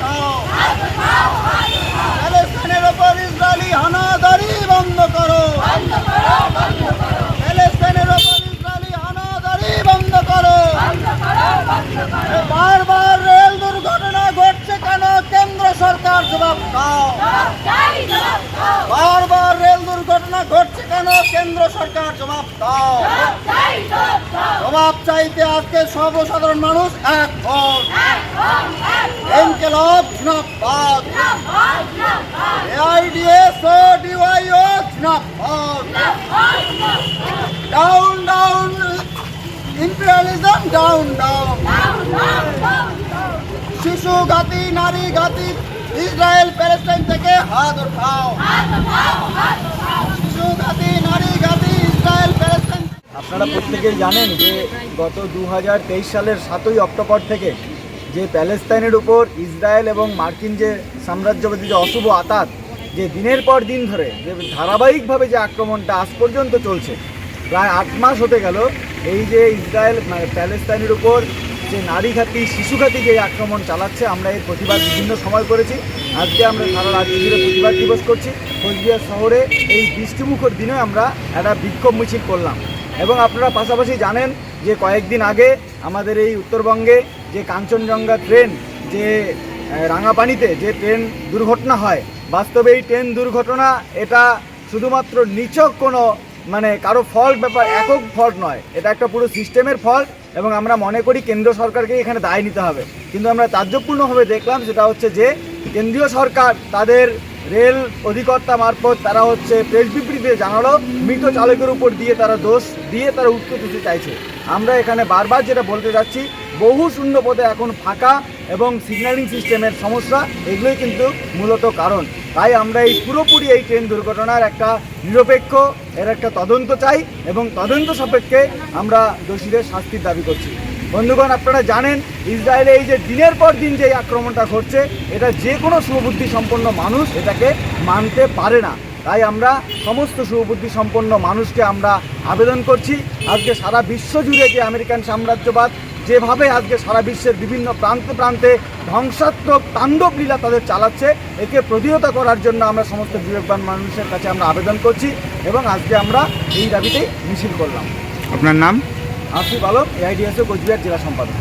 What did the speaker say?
হাত ওঠাও সরকার, জবাব দাও। জবাব চাইতে আজকে সর্বসাধারণ মানুষ এক ভোট। এনকেলব জিনাবাদ AIDSO DYO জিনাবাদ down down imperialism down down শিশু গাতি নারী ঘাতি ইসরায়েল প্যালেস্টাইন থেকে হাত উঠাও শিশু ঘাতি, নারী আপনারা প্রত্যেকেই জানেন যে গত দু হাজার তেইশ সালের সাতই অক্টোবর থেকে যে প্যালেস্তাইনের উপর ইসরায়েল এবং মার্কিন যে সাম্রাজ্যবাদী যে অশুভ আতাত, যে দিনের পর দিন ধরে যে ধারাবাহিকভাবে যে আক্রমণটা আজ পর্যন্ত চলছে, প্রায় আট মাস হতে গেল এই যে ইসরায়েল মানে প্যালেস্তাইনের উপর যে নারী ঘাতি শিশু যে আক্রমণ চালাচ্ছে, আমরা এর প্রতিবাদ বিভিন্ন সময় করেছি। আজকে আমরা সারা রাজ্য জুড়ে প্রতিবাদ দিবস করছি। কোচবিহার শহরে এই বৃষ্টিমুখর দিনে আমরা একটা বিক্ষোভ মিছিল করলাম। এবং আপনারা পাশাপাশি জানেন যে কয়েকদিন আগে আমাদের এই উত্তরবঙ্গে যে কাঞ্চনজঙ্ঘা ট্রেন, যে রাঙাপানিতে যে ট্রেন দুর্ঘটনা হয়, বাস্তবে এই ট্রেন দুর্ঘটনা এটা শুধুমাত্র নিছক কোনো মানে কারও ফল্ট ব্যাপার, একক ফল্ট নয়। এটা একটা পুরো সিস্টেমের ফল্ট এবং আমরা মনে করি কেন্দ্র সরকারকে এখানে দায় নিতে হবে। কিন্তু আমরা তাজ্জবপূর্ণভাবে দেখলাম সেটা হচ্ছে যে, কেন্দ্রীয় সরকার তাদের রেল অধিকর্তা মারফত তারা হচ্ছে প্রেস বিবৃতিতে জানালো, মৃত চালকের উপর দিয়ে তারা দোষ দিয়ে তারা উত্তর দিতে চাইছে। আমরা এখানে বারবার যেটা বলতে যাচ্ছি বহু শূন্য পদে এখন ফাঁকা এবং সিগন্যালিং সিস্টেমের সমস্যা, এগুলোই কিন্তু মূলত কারণ। তাই আমরা এই পুরোপুরি এই ট্রেন দুর্ঘটনার একটা নিরপেক্ষ, এর একটা তদন্ত চাই এবং তদন্ত সাপেক্ষে আমরা দোষীদের শাস্তির দাবি করছি। বন্ধুগণ, আপনারা জানেন, ইসরায়েলে এই যে দিনের পর দিন যে আক্রমণটা ঘটছে, এটা যে কোনো সুবুদ্ধি সম্পন্ন মানুষ এটাকে মানতে পারে না। তাই আমরা সমস্ত সুবুদ্ধি সম্পন্ন মানুষকে আমরা আবেদন করছি। আজকে সারা বিশ্ব জুড়ে যে আমেরিকান সাম্রাজ্যবাদ যেভাবে আজকে সারা বিশ্বের বিভিন্ন প্রান্তে প্রান্তে ধ্বংসাত্মক তাণ্ডব লীলা তাদের চালাচ্ছে একে প্রতিহত করার জন্য আমরা সমস্ত বিবেকবান মানুষের কাছে আমরা আবেদন করছি এবং আজকে আমরা এই দাবিতেই মিছিল করলাম। আপনার নাম? আসিফ আলম এআইডিএসও কোচবিহার জেলা সম্পাদক।